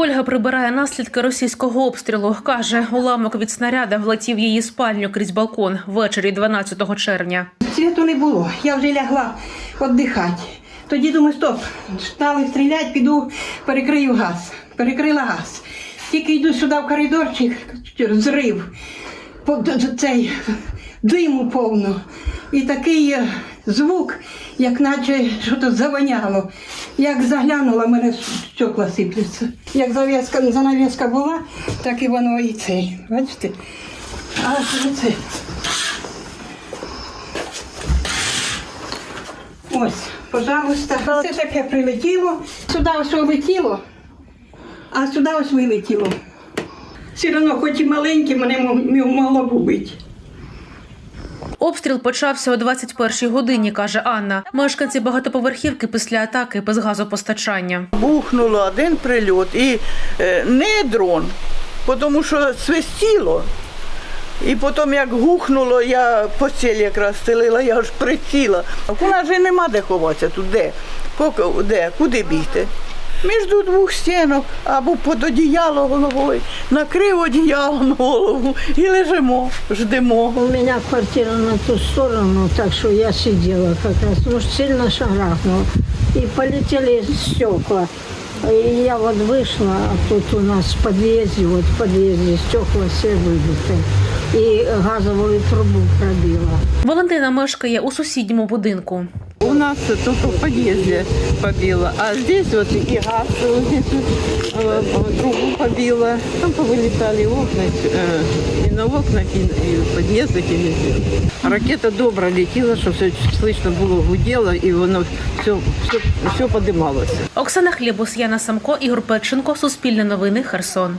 Ольга прибирає наслідки російського обстрілу. Каже, уламок від снаряда влетів її спальню крізь балкон ввечері 12 червня. Світу не було. Я вже лягла віддихати. Тоді думаю, стоп, стали стріляти, піду перекрию газ. Перекрила газ. Тільки йду сюди в коридорчик, зрив, цей диму повно. І такий звук, як наче щось завоняло. Як заглянула, в мене стекла сипляться. Як зав'язка, занавіска була, так і воно і цей. Бачите? А це. Ось, пожалуйста. Це таке прилетіло. Сюди ось летіло, а сюди ось вилетіло. Все одно, хоч і маленьке, мене мо- могло б убити. Обстріл почався о 21-й годині, каже Анна. Мешканці багатоповерхівки після атаки без газопостачання. Бухнуло один прильот і е, не дрон, тому що свистіло. І потім, як гухнуло, я постіль якраз стелила, я ж приціла. У нас же нема де ховатися тут? Де? Куди бігти? Між двох стінок або під одіяло головою, накрив одіялом голову і лежимо, ждемо. У меня квартира на ту сторону, так что я сидела как раз. Может, сильно шарахнуло. И полетели стекла. И я вот вышла, а тут у нас в подъезде, вот в подъезде стекла все выбиты. И газовую трубу пробила. Валентина мешкає у сусідньому будинку. У нас только в подъезде побило, а здесь вот и газ вот здесь э, трубу побило, там повылетали окна, э, и на окнах, и, и в подъездах, и везде. Ракета добро летела, что все слышно было, гудело, и воно все, все, все подымалось. Оксана Хлібус, Яна Самко, Ігор Печенко, Суспільне новини, Херсон.